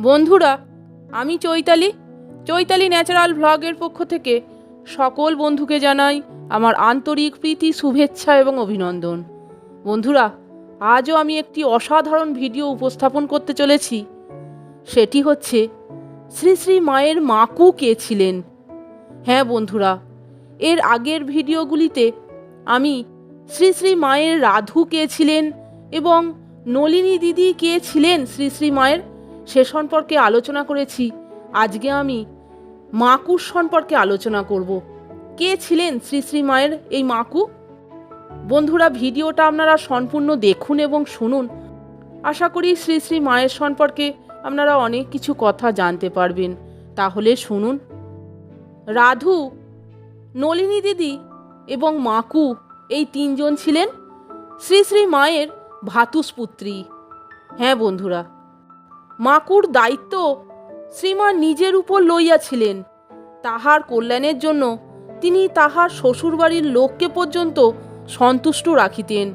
বন্ধুরা, আমি চৈতালি। চৈতালি ন্যাচারাল ভ্লগের পক্ষ থেকে সকল বন্ধুকে জানাই আমার আন্তরিক প্রীতি, শুভেচ্ছা এবং অভিনন্দন। বন্ধুরা, আজও আমি একটি অসাধারণ ভিডিও উপস্থাপন করতে চলেছি। সেটি হচ্ছে, শ্রী শ্রী মায়ের মাকু কে ছিলেন? হ্যাঁ বন্ধুরা, এর আগের ভিডিওগুলিতে আমি শ্রী শ্রী মায়ের রাধু কে ছিলেন এবং নলিনী দিদি কে ছিলেন শ্রী শ্রী মায়ের সে সম্পর্কে আলোচনা করেছি। আজকে আমি মাকুর সম্পর্কে আলোচনা করব। কে ছিলেন শ্রী শ্রী মায়ের এই মাকু? বন্ধুরা, ভিডিওটা আপনারা সম্পূর্ণ দেখুন এবং শুনুন। আশা করি শ্রী শ্রী মায়ের সম্পর্কে আপনারা অনেক কিছু কথা জানতে পারবেন। তাহলে শুনুন। রাধু, নলিনী দিদি এবং মাকু এই তিনজন ছিলেন শ্রী শ্রী মায়ের ভাতুষপুত্রী। হ্যাঁ বন্ধুরা মাকুর দায়িত্ব শ্রীমা নিজের উপর লইয়াছিলেন। তাহার কল্যাণের জন্য তিনি তাহার শ্বশুরবাড়ির লোককে পর্যন্ত সন্তুষ্ট রাখিতেন।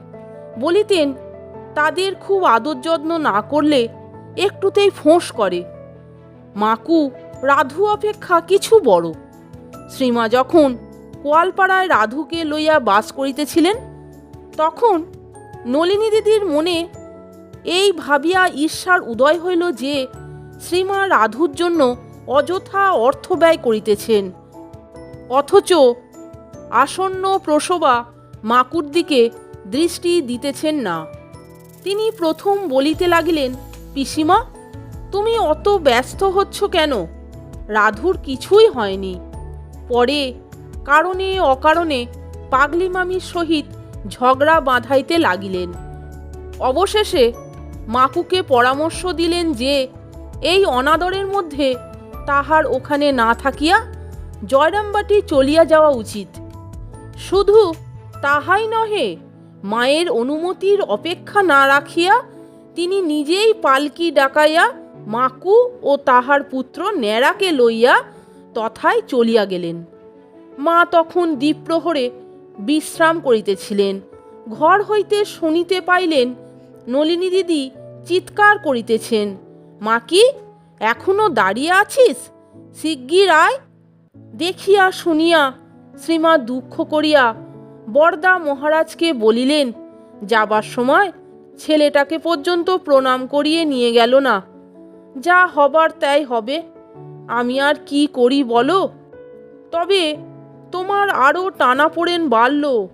বলিতেন, তাদের খুব আদর যত্ন না করলে একটুতেই ফোঁস করে। মাকু, রাধু অপেক্ষা কিছু বড় শ্রীমা যখন কোয়ালপাড়ায় রাধুকে লইয়া বাস করিতেছিলেন, তখন নলিনী দিদির মনে এই ভাবিয়া ঈর্ষার উদয় হইল যে শ্রীমা রাধুর জন্য অযথা অর্থ ব্যয় করিতেছেন। অথচ আসন্ন প্রসবা মাকুর দিকে দৃষ্টি দিতেছেন না। তিনি প্রথম বলিতে লাগিলেন, পিসিমা, তুমি অত ব্যস্ত হচ্ছ কেন? রাধুর কিছুই হয়নি। পরে কারণে অকারণে পাগলি মামির সহিত ঝগড়া বাঁধাইতে লাগিলেন। অবশেষে মাকুকে পরামর্শ দিলেন যে, এই অনাদরের মধ্যে তাহার ওখানে না থাকিয়া জয়রামবাটি চলিয়া যাওয়া উচিত। শুধু তাহাই নহে, মায়ের অনুমতির অপেক্ষা না রাখিয়া তিনি নিজেই পালকি ডাকাইয়া মাকু ও তাহার পুত্র ন্যাড়াকে লইয়া তথায় চলিয়া গেলেন। মা তখন দ্বীপ্রহরে বিশ্রাম করিতেছিলেন। ঘর হইতে শুনিতে পাইলেন নলিনী দিদি চিৎকার করিতেছেন, মা কি, এখনও দাঁড়িয়ে আছিস? শিগগির আয়। দেখিয়া শুনিয়া শ্রীমা দুঃখ করিয়া বরদা মহারাজকে বলিলেন, যাবার সময় ছেলেটাকে পর্যন্ত প্রণাম করিয়ে নিয়ে গেল না। যা হবার তাই হবে। আমি আর কি করি বলো? তবে তোমার আরও টানাপোড়েন বাড়ল।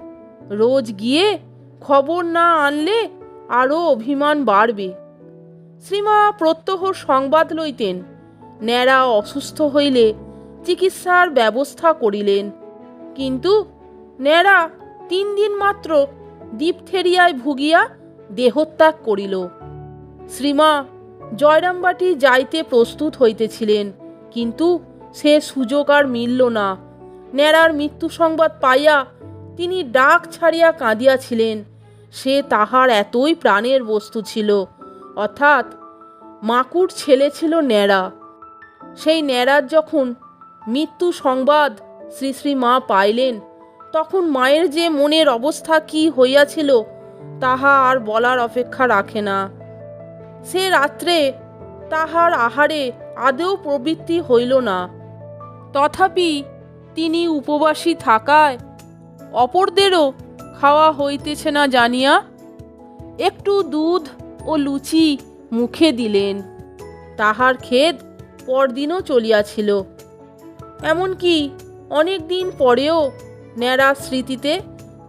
রোজ গিয়ে খবর না আনলে আরও অভিমান বাড়বে। শ্রীমা প্রত্যহ সংবাদ লইতেন। ন্যাড়া অসুস্থ হইলে চিকিৎসার ব্যবস্থা করিলেন। কিন্তু ন্যাড়া তিন দিন মাত্র দীপথেরিয়ায় ভুগিয়া দেহত্যাগ করিল। শ্রীমা জয়রামবাটি যাইতে প্রস্তুত হইতেছিলেন, কিন্তু সে সুযোগ আর মিলল না। ন্যাড়ার মৃত্যু সংবাদ পাইয়া তিনি ডাক ছাড়িয়া কাঁদিয়াছিলেন। সে তাহার এতই প্রাণের বস্তু ছিল। অর্থাৎ মাকুর ছেলে ছিল ন্যাড়া। সেই ন্যাড়ার যখন মৃত্যু সংবাদ শ্রী শ্রী মা পাইলেন, তখন মায়ের যে মনের অবস্থা কি হইয়াছিল তাহা আর বলার অপেক্ষা রাখে না। সে রাত্রে তাহার আহারে আদেও প্রবৃত্তি হইল না। তথাপি তিনি উপবাসী থাকায় অপরদেরও খাওয়া হইতেছে না জানিয়া একটু দুধ ও লুচি মুখে দিলেন। তাহার খেদ পরদিনও চলিয়াছিল। এমনকি অনেক দিন পরেও ন্যাড়া স্মৃতিতে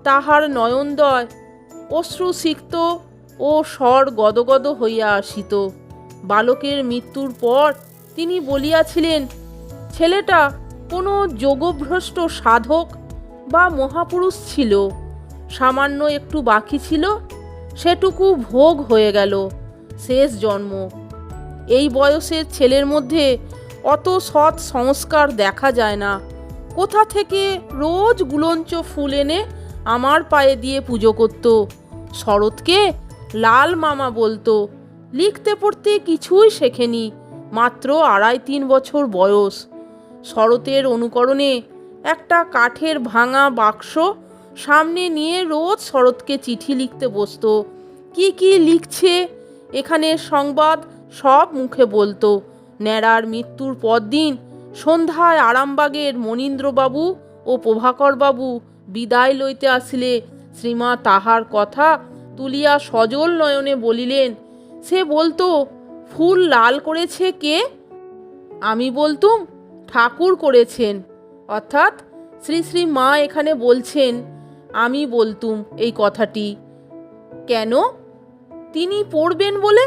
তাহার নয়নদয় অশ্রুসিক্ত ও স্বর গদগদ হইয়া আসিত। বালকের মৃত্যুর পর তিনি বলিয়াছিলেন, ছেলেটা কোনো যোগভ্রষ্ট সাধক বা মহাপুরুষ ছিল। সামান্য একটু বাকি ছিল, সেটুকু ভোগ হয়ে গেল শেষ জন্ম। এই বয়সের ছেলের মধ্যে অত সৎ সংস্কার দেখা যায় না। কোথা থেকে রোজ গুলঞ্চ ফুল এনে আমার পায়ে দিয়ে পুজো করত? শরৎকে লাল মামা বলতো। লিখতে পড়তে কিছুই শেখেনি, মাত্র আড়াই তিন বছর বয়স। শরতের অনুকরণে একটা কাঠের ভাঙা বাক্স সামনে নিয়ে রোজ শরৎকে চিঠি লিখতে বসতো। কি কি লিখছে? এখানে সংবাদ সব মুখে বলতো। ন্যাড়ার মৃত্যুর পরদিন সন্ধ্যায় আরামবাগের মনীন্দ্রবাবু ও প্রভাকরবাবু বিদায় লইতে আসিলে। শ্রীমা তাহার কথা তুলিয়া সজল নয়নে বলিলেন, সে বলতো, ফুল লাল করেছে কে? আমি বলতুম, ঠাকুর করেছেন। অর্থাৎ শ্রী শ্রী মা এখানে বলছেন আমি বলতুম এই কথাটি। কেন? তিনি পড়বেন বলে?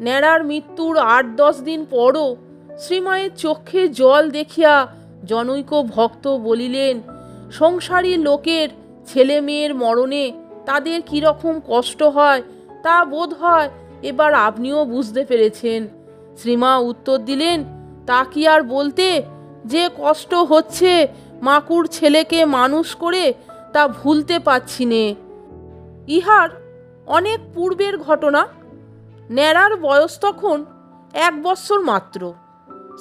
ন্যাড়ার মৃত্যুর আট দশ দিন পরও শ্রীমায়ের চক্ষে জল দেখিয়া জনৈক ভক্ত বলিলেন, সংসারী লোকের ছেলে মেয়ের মরণে তাদের কীরকম কষ্ট হয় তা বোধ হয় এবার আপনিও বুঝতে পেরেছেন। শ্রীমা উত্তর দিলেন, তা কি আর বলতে? যে কষ্ট হচ্ছে মাকুর ছেলেকে মানুষ করে তা ভুলতে পারছি নে। ইহার অনেক পূর্বের ঘটনা। ন্যাড়ার বয়স তখন এক বৎসর মাত্র।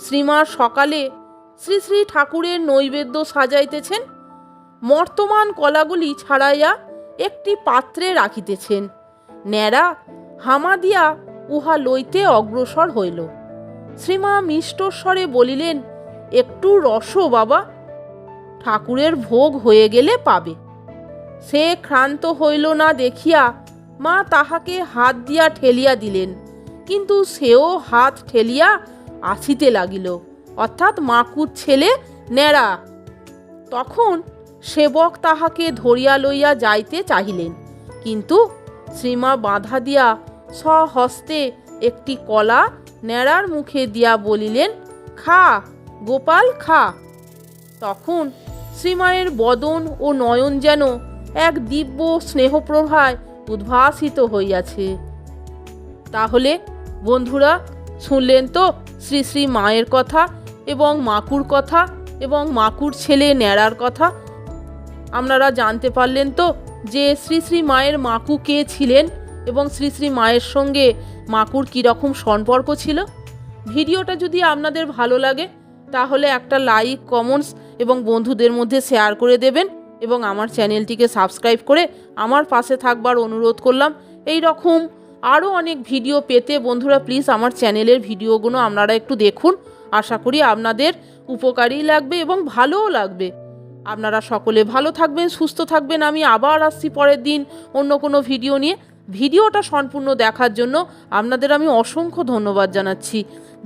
শ্রীমা সকালে শ্রী শ্রী ঠাকুরের নৈবেদ্য সাজাইতেছেন। বর্তমান কলাগুলি ছাড়াইয়া একটি পাত্রে রাখিতেছেন। ন্যাড়া হামা দিয়া উহা লইতে অগ্রসর হইল। শ্রীমা মিষ্টস্বরে বলিলেন, একটু রসো বাবা। ঠাকুরের ভোগ হয়ে গেলে পাবে। সে ক্ষান্ত হইল না দেখিয়া মা তাহাকে হাত দিয়া ঠেলিয়া দিলেন, কিন্তু সেও হাত ঠেলিয়া আসিতে লাগিল। অর্থাৎ মাকুর ছেলে ন্যাড়া। তখন সেবক তাহাকে ধরিয়া লইয়া যাইতে চাহিলেন, কিন্তু শ্রীমা বাধা দিয়া সহস্তে একটি কলা ন্যাড়ার মুখে দিয়া বলিলেন, খা, গোপাল, খা। তখন শ্রীমায়ের বদন ও নয়ন যেন এক দিব্য স্নেহপ্রভায় উদ্ভাসিত হইয়াছে। তাহলে বন্ধুরা, শুনলেন তো শ্রী শ্রী মায়ের কথা এবং মাকুর কথা এবং মাকুর ছেলে ন্যাড়ার কথা? আপনারা জানতে পারলেন তো যে শ্রী শ্রী মায়ের মাকু কে ছিলেন এবং শ্রী শ্রী মায়ের সঙ্গে মাকুর কীরকম সম্পর্ক ছিল? ভিডিওটা যদি আপনাদের ভালো লাগে, তাহলে একটা লাইক, কমেন্টস এবং বন্ধুদের মধ্যে শেয়ার করে দেবেন এবং আমার চ্যানেলটিকে সাবস্ক্রাইব করে আমার পাশে থাকবার অনুরোধ করলাম। এই রকম আরও অনেক ভিডিও পেতে বন্ধুরা প্লিজ আমার চ্যানেলের ভিডিওগুলো আপনারা একটু দেখুন। আশা করি আপনাদের উপকারী লাগবে এবং ভালোও লাগবে। আপনারা সকলে ভালো থাকবেন, সুস্থ থাকবেন। আমি আবার আসছি পরের দিন অন্য কোনো ভিডিও নিয়ে। ভিডিওটা সম্পূর্ণ দেখার জন্য আপনাদের আমি অসংখ্য ধন্যবাদ জানাচ্ছি।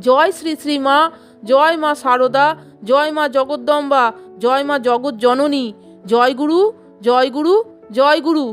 জয় শ্রী শ্রী মা জয় মা সারদা, জয় মা জগদ্দম্বা, জয় মা জগৎ জননী জয় গুরু জয় গুরু জয় গুরু।